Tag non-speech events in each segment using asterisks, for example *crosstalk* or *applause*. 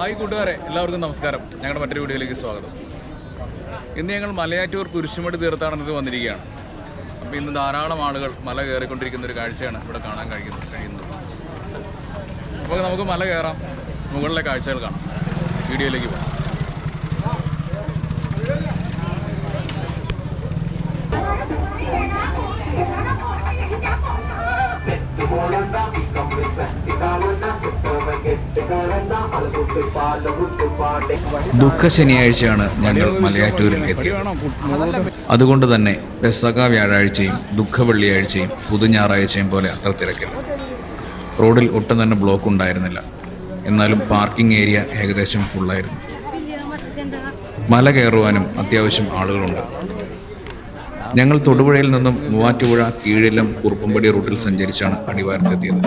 Hi കൂട്ടുകാരെ എല്ലാവർക്കും നമസ്കാരം. ഞങ്ങളുടെ മറ്റൊരു വീഡിയോയിലേക്ക് സ്വാഗതം. ഇന്ന് ഞങ്ങൾ മലയാറ്റൂർ കുരിശുമടി തീർത്ഥാടനത്തിൽ വന്നിരിക്കുകയാണ്. അപ്പോൾ ഇന്ന് ധാരാളം ആളുകൾ മല കയറിക്കൊണ്ടിരിക്കുന്ന ഒരു കാഴ്ചയാണ് ഇവിടെ കാണാൻ കഴിയുന്നത് കഴിയുന്നത്. അപ്പോൾ നമുക്ക് മല കയറാം. മുകളിലെ കാഴ്ചകൾ കാണാം. വീഡിയോയിലേക്ക് പോകാം. ദുഃഖ ശനിയാഴ്ചയാണ് ഞങ്ങൾ മലയാറ്റൂരിൽ എത്തിയത്. അതുകൊണ്ട് തന്നെ പെസക വ്യാഴാഴ്ചയും ദുഃഖ വെള്ളിയാഴ്ചയും പുതു ഞായറാഴ്ചയും പോലെ അത്ര തിരക്കില്ല. റോഡിൽ ഒട്ടും തന്നെ ബ്ലോക്ക് ഉണ്ടായിരുന്നില്ല. എന്നാലും പാർക്കിംഗ് ഏരിയ ഏകദേശം ഫുള്ളായിരുന്നു മല കയറുവാനും അത്യാവശ്യം ആളുകളുണ്ട്. ഞങ്ങൾ തൊടുപുഴയിൽ നിന്നും മൂവാറ്റുപുഴ കീഴിലം കുറുപ്പമ്പടി റൂട്ടിൽ സഞ്ചരിച്ചാണ് അടിവാരത്തെത്തിയത്.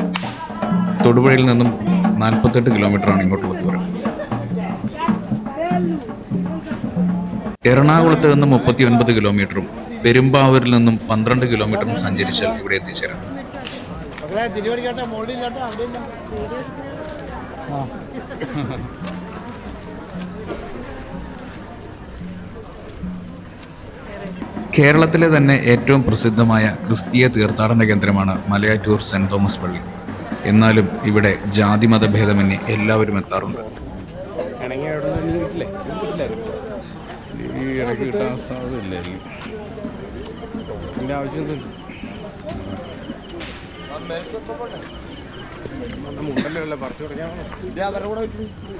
തൊടുപുഴയിൽ നിന്നും നാൽപ്പത്തെട്ട് കിലോമീറ്ററാണ് ഇങ്ങോട്ടുള്ള ദൂരം. എറണാകുളത്ത് നിന്ന് മുപ്പത്തി ഒൻപത് കിലോമീറ്ററും പെരുമ്പാവൂരിൽ നിന്നും പന്ത്രണ്ട് കിലോമീറ്ററും സഞ്ചരിച്ചാൽ ഇവിടെ എത്തിച്ചേരാം. കേരളത്തിലെ തന്നെ ഏറ്റവും പ്രസിദ്ധമായ ക്രിസ്തീയ തീർത്ഥാടന കേന്ദ്രമാണ് മലയാറ്റൂർ സെന്റ് തോമസ് പള്ളി. എന്നാലും ഇവിടെ ജാതി മതഭേദമന്യേ എല്ലാവരും എത്താറുണ്ട്.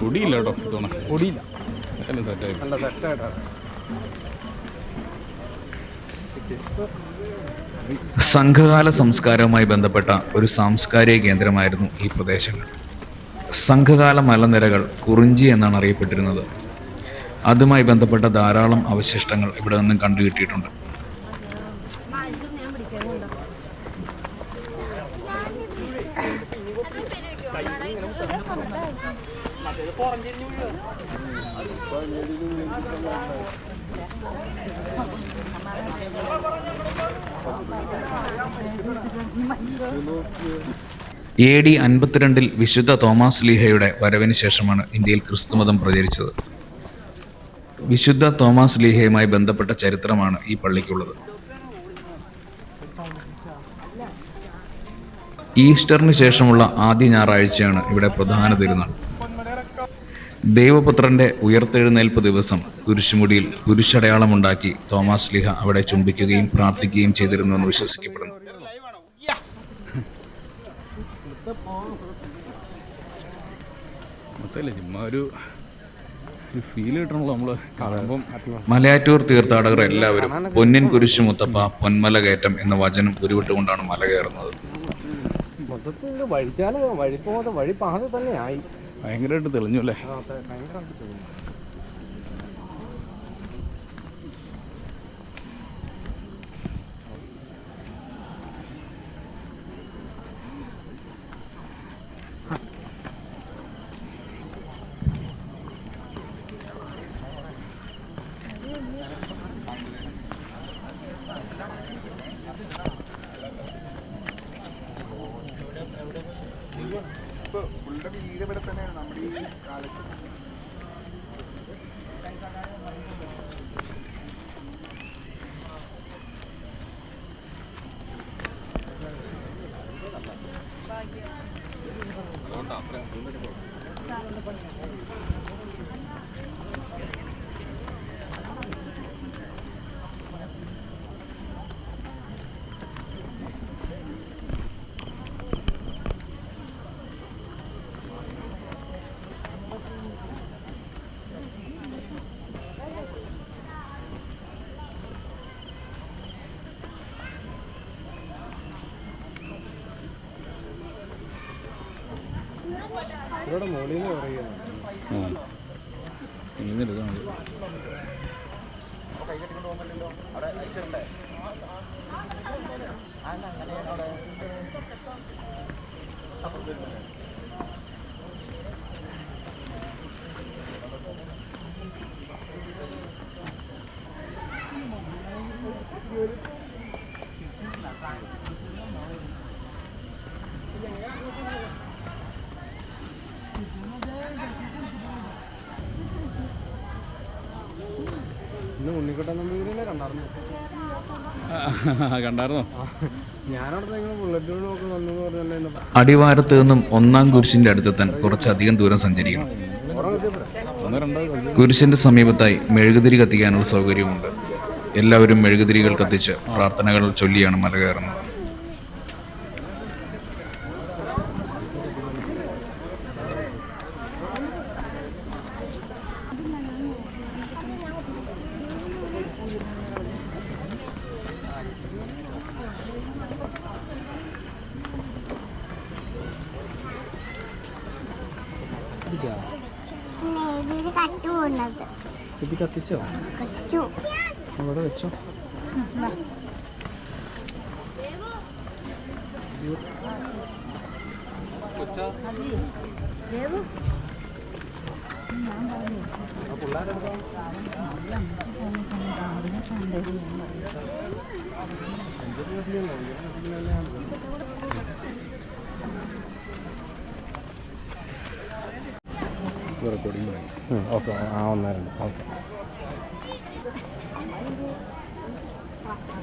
കുടിയില്ല കേട്ടോ തോണ സെറ്റായി നല്ല സെറ്റായിട്ടാണ് സംഘകാല സംസ്കാരവുമായി ബന്ധപ്പെട്ട ഒരു സാംസ്കാരിക കേന്ദ്രമായിരുന്നു ഈ പ്രദേശങ്ങൾ. സംഘകാല മലനിരകൾ കുറിഞ്ചി എന്നാണ് അറിയപ്പെട്ടിരുന്നത്. അതുമായി ബന്ധപ്പെട്ട ധാരാളം അവശിഷ്ടങ്ങൾ ഇവിടെ നിന്നും കണ്ടുകിട്ടിയിട്ടുണ്ട്. എ ഡി അൻപത്തിരണ്ടിൽ വിശുദ്ധ തോമാസ് ലീഹയുടെ വരവിന് ശേഷമാണ് ഇന്ത്യയിൽ ക്രിസ്തുമതം പ്രചരിച്ചത്. വിശുദ്ധ തോമാസ് ലീഹയുമായി ബന്ധപ്പെട്ട ചരിത്രമാണ് ഈ പള്ളിക്കുള്ളത്. ഈസ്റ്ററിന് ശേഷമുള്ള ആദ്യ ഞായറാഴ്ചയാണ് ഇവിടെ പ്രധാന തിരുനാൾ. ദൈവപുത്രന്റെ ഉയർത്തെഴുന്നേൽപ്പ് ദിവസം കുരിശുമുടിയിൽ കുരിശടയാളമുണ്ടാക്കി തോമസ് ലിഹ അവിടെ ചുംബിക്കുകയും പ്രാർത്ഥിക്കുകയും ചെയ്തിരുന്നു എന്ന് വിശ്വസിക്കപ്പെടുന്നു. മലയാറ്റൂർ തീർത്ഥാടകർ എല്ലാവരും പൊന്നിൻ കുരിശു മുത്തപ്പ പൊന്മല കയറ്റം എന്ന വചനം ഉരുവിട്ടുകൊണ്ടാണ് മല കയറുന്നത്. മൊത്തത്തിൽ വഴിച്ചാൽ വഴി പോകാതെ വഴി പാത തന്നെ ആയി. ഭയങ്കരമായിട്ട് തെളിഞ്ഞു അല്ലേ ഭയങ്കരമായിട്ട് തോന്നുന്നു. അവരുടെ മുകളിൽ നിന്ന് പറയുകയാണ് പറഞ്ഞിട്ടുണ്ടായിരുന്നു അടിവാരത്ത് നിന്നും ഒന്നാം കുരിശിന്റെ അടുത്തെത്താൻ കുറച്ചധികം ദൂരം സഞ്ചരിക്കണം. കുരിശിന്റെ സമീപത്തായി മെഴുകുതിരി കത്തിക്കാനുള്ള സൗകര്യമുണ്ട്. എല്ലാവരും മെഴുകുതിരികൾ കത്തിച്ച് പ്രാർത്ഥനകൾ ചൊല്ലിയാണ് മല കയറുന്നത് ഇതിൽ കട്ട് പോകുന്നത് ഇത് കത്തിച്ചോ കത്തിച്ചു വെച്ചോ റെക്കോർഡിംഗ് ഓക്കെ ആ ഒന്നായിരുന്നു ഓക്കെ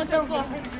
uma tão.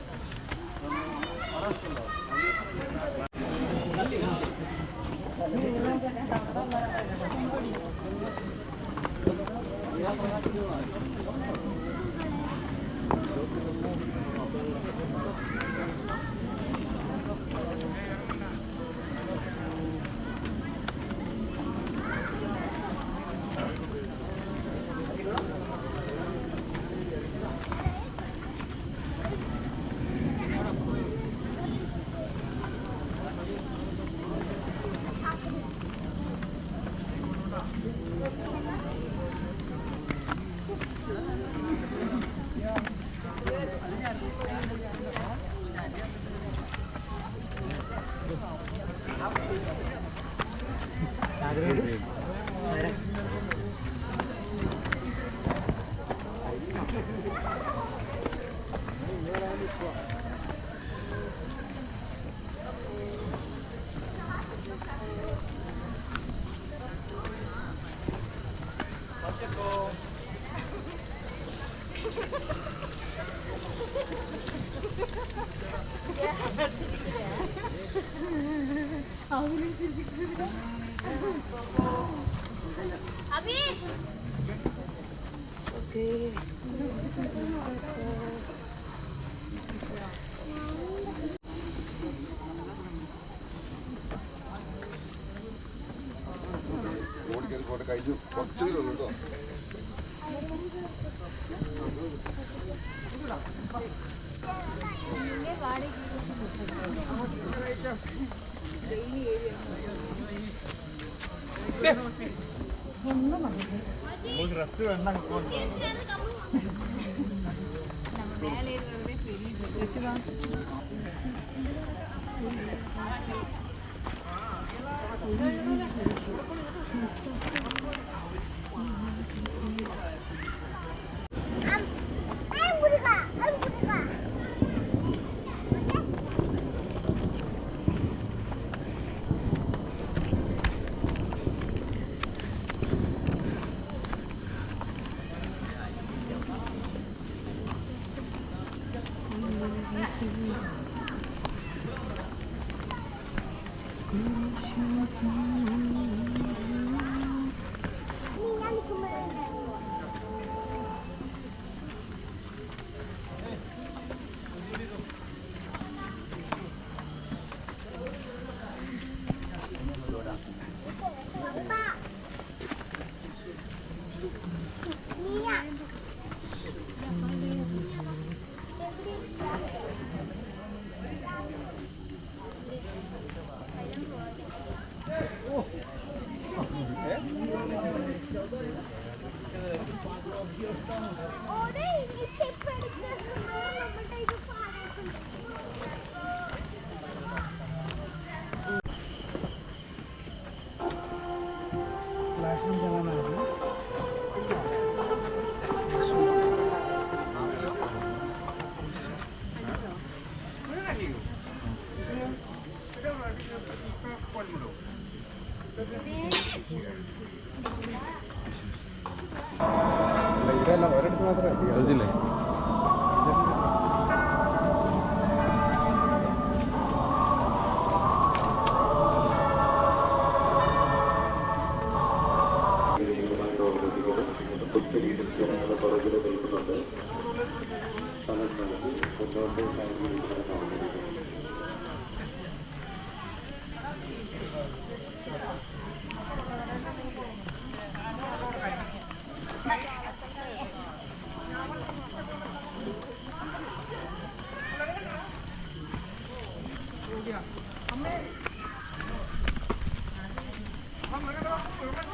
Gracias. अभी ഫോൺ ഇവരെല്ലാം ഒരിടത്ത് മാത്രമേ എത്തിക്കൂ. അറിയില്ലേ ഞാൻ Remember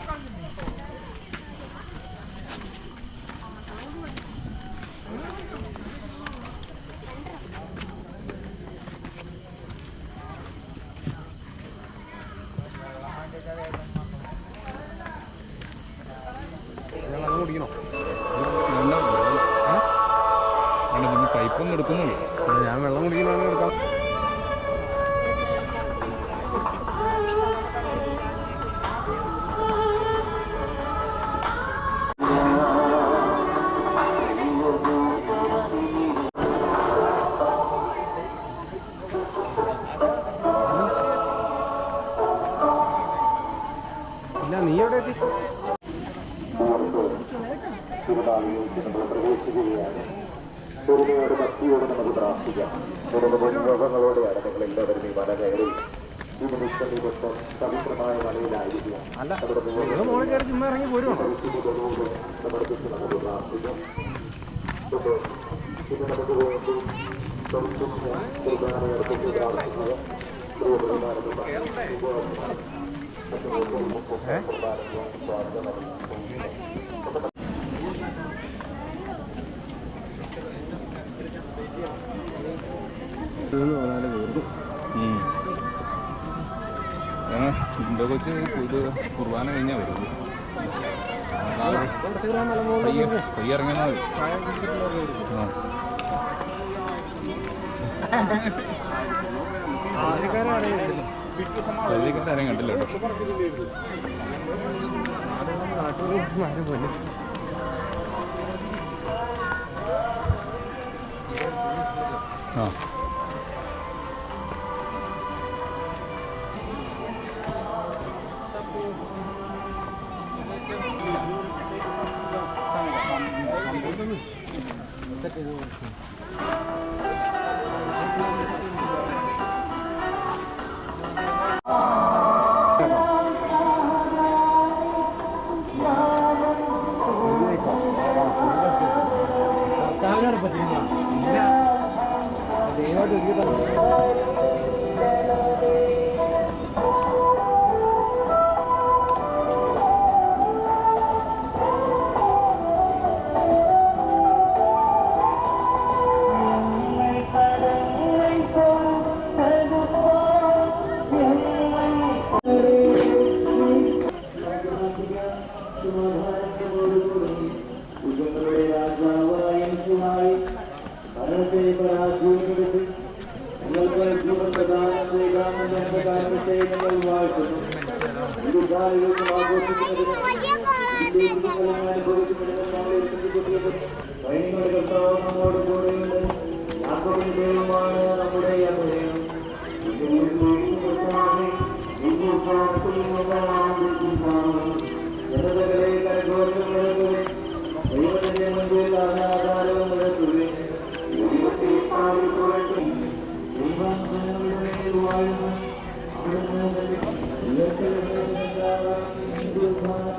ഇല്ല നീ എവിടെ എത്തി? പൊരുമയോട് ഭക്തിയോട് നമുക്ക് പ്രാർത്ഥിക്കാം നിരവധി നിങ്ങൾ എല്ലാവരും ഈ മല കയറി ഈ നിമിഷം ഈ ദിവസം പവിത്രമായ മലയിലായിരിക്കുക നമുക്ക് പ്രാർത്ഥിക്കാം ഇത് നമുക്ക് വേണ്ടി കുർബാനയർപ്പിച്ച് പ്രാർത്ഥിക്കുക കൊച്ച് ഇത് കുർബാന കഴിഞ്ഞാൽ വരും പയ്യെ മതി ആ. ആൾക്കാരെ അറിയില്ല പരിചയക്കാരെ ആരെയും കണ്ടില്ല കേട്ടോ നാട്ടുകാർ പോലെ ആ. ദൈവമായിട്ട് കാലികൾക്കും ആഘോഷിക്കുന്നതിന് വലിയ കോളാണ് സൈന്യങ്ങളുടെ കർത്താവ് നമ്മോട് അഭയം ജനതകളെ കരഘോഷങ്ങളെ ദൈവത്തിന്റെ മുൻപിൽ അനാധാരവും മുഴക്കുകയും ദൈവത്തെ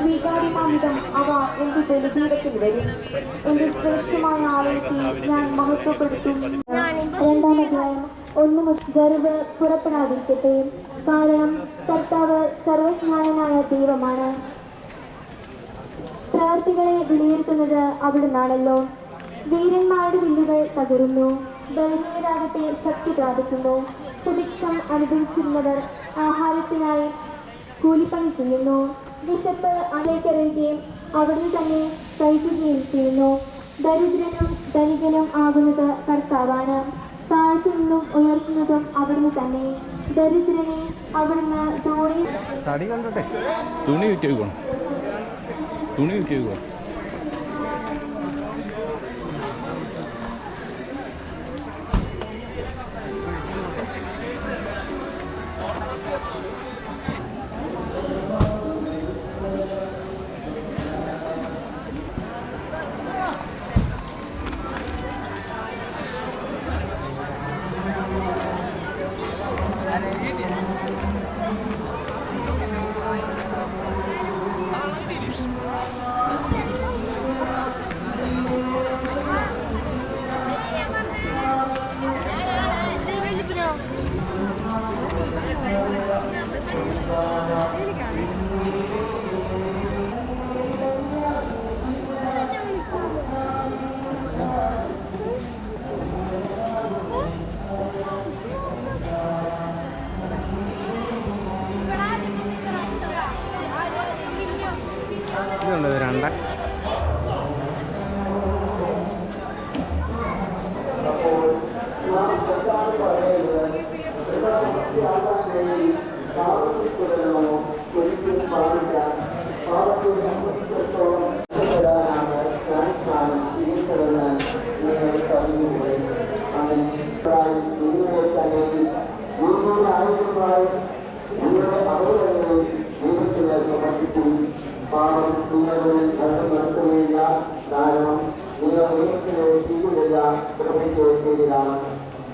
വികാരിമാമിതം അവ ശ്രേഷ്ഠമായ ഞാൻ മഹത്വപ്പെടുത്തും രണ്ടാം അധ്യായം ഒന്ന് ഗർവ് പുറപ്പെടാതിരിക്കട്ടെ കാരണം കർത്താവ് സർവജ്ഞാനനായ ദൈവമാണ് പ്രവർത്തികളെ വിലയിരുത്തുന്നത് അവിടുന്നാണല്ലോ വീരന്മാരുടെ വില്ലുകൾ തകരുന്നു. ബലഹീനരാകട്ടെ ശക്തി പ്രാപിക്കുന്നു. സുഭിക്ഷം അനുഭവിച്ചിരുന്നവർ ആഹാരത്തിനായി കൂലിപ്പണി ചെയ്യുന്നു. വിശപ്പ് അലേക്കറിയുകയും അവിടെ തന്നെ കഴിക്കുകയും ചെയ്യുന്നു. ദരിദ്രനും ധനികനും ആകുന്നത് കർത്താവാണ്. താഴ്ത്തു നിന്നും ഉയർത്തുന്നതും അവിടുന്ന് തന്നെ. ദരിദ്രനെ അവിടുന്ന് തോണി തുണി വിറ്റ് തുണി വിറ്റ് ഇതുണ്ട് ഇത് രണ്ടാം. പാപം നിങ്ങളിൽ രണ്ടും നിർത്തുകയില്ല കാരണം നിങ്ങൾ ചെയ്യുകയില്ല സ്വീകരില്ല പ്രവർത്തിക്കുകയിലാണ്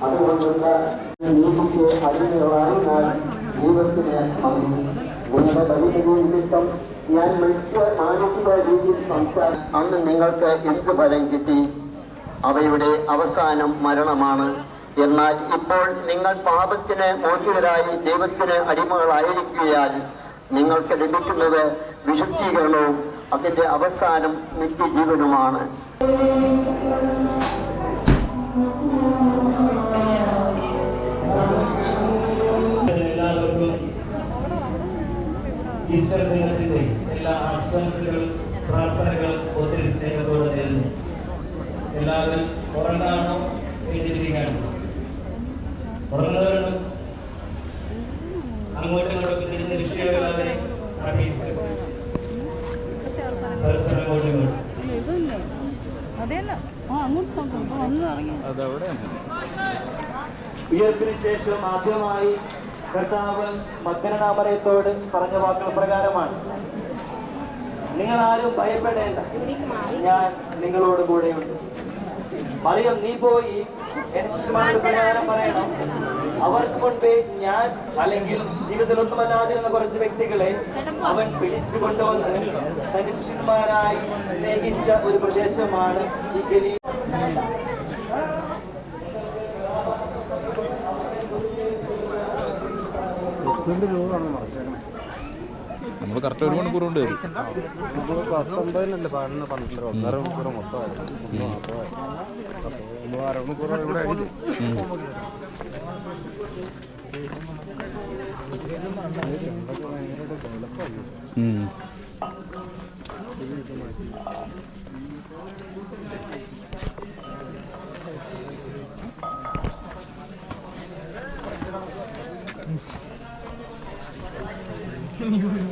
അതുകൊണ്ട് നീതിക്ക് അടിമകളായിരുന്നാൽ ദൈവത്തിന് മതി നിങ്ങളുടെ ബലിയുടെ നിമിത്തം ഞാൻ മനുഷ്യ മാനസിക രീതിയിൽ സംസാരം അന്ന് നിങ്ങൾക്ക് എന്ത് ഫലം കിട്ടി. അവയുടെ അവസാനം മരണമാണ്. എന്നാൽ ഇപ്പോൾ നിങ്ങൾ പാപത്തിന് മോചിതരായി ദൈവത്തിന് അടിമകളായിരിക്കുകയാൽ നിങ്ങൾക്ക് ലഭിക്കുന്നത് വിശുദ്ധീകരണവും അതിന്റെ അവസാനം നിത്യജീവനുമാണ്. എല്ലാ പ്രാർത്ഥനകളും ഒത്തിരി സ്നേഹത്തോടെ നേരുന്നു. എല്ലാവരും അങ്ങോട്ടും ഇങ്ങോട്ടും അങ്ങോട്ടും ഇങ്ങോട്ടും ഉയർപ്പിന് ശേഷം ആദ്യമായി കർത്താവൻ മക്കരണാമരയത്തോട് പറഞ്ഞ വാക്കുകൾ പ്രകാരമാണ്. നിങ്ങൾ ആരും ഭയപ്പെടേണ്ട. ഞാൻ നിങ്ങളോട് കൂടെയുണ്ട്. മറിയം നീ പോയി എന്റെ പ്രകാരം പറയണം. അവർക്ക് മുൻപേ ഞാൻ അല്ലെങ്കിൽ ജീവിതത്തിൽ ഒന്നുമല്ലാതിരുന്ന കുറച്ച് വ്യക്തികളെ അവൻ പിടിച്ചു കൊണ്ടുവന്ന് സ്നേഹിച്ച ഒരു പ്രദേശമാണ് ഈ ഗലീ. ക്രിസ്തുവിന്റെ രൂപമാണോ നമ്മൾ കറക്റ്റ് ഒരു മണിക്കൂർ കൊണ്ട് വരും. പത്തൊമ്പതിനല്ലേ *laughs*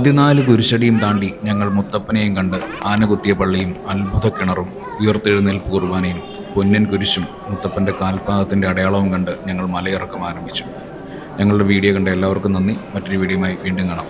പതിനാല് കുരിശടിയും താണ്ടി ഞങ്ങൾ മുത്തപ്പനെയും കണ്ട് ആനകുത്തിയ പള്ളിയും അത്ഭുത കിണറും ഉയർത്തെഴുന്നേൽപ്പ് കുർബാനയും പൊന്നൻ കുരിശും മുത്തപ്പന്റെ കാൽപാദത്തിന്റെ അടയാളവും കണ്ട് ഞങ്ങൾ മലയിറക്കം ആരംഭിച്ചു. ഞങ്ങളുടെ വീഡിയോ കണ്ട എല്ലാവർക്കും നന്ദി. മറ്റൊരു വീഡിയോയുമായി വീണ്ടും കാണാം.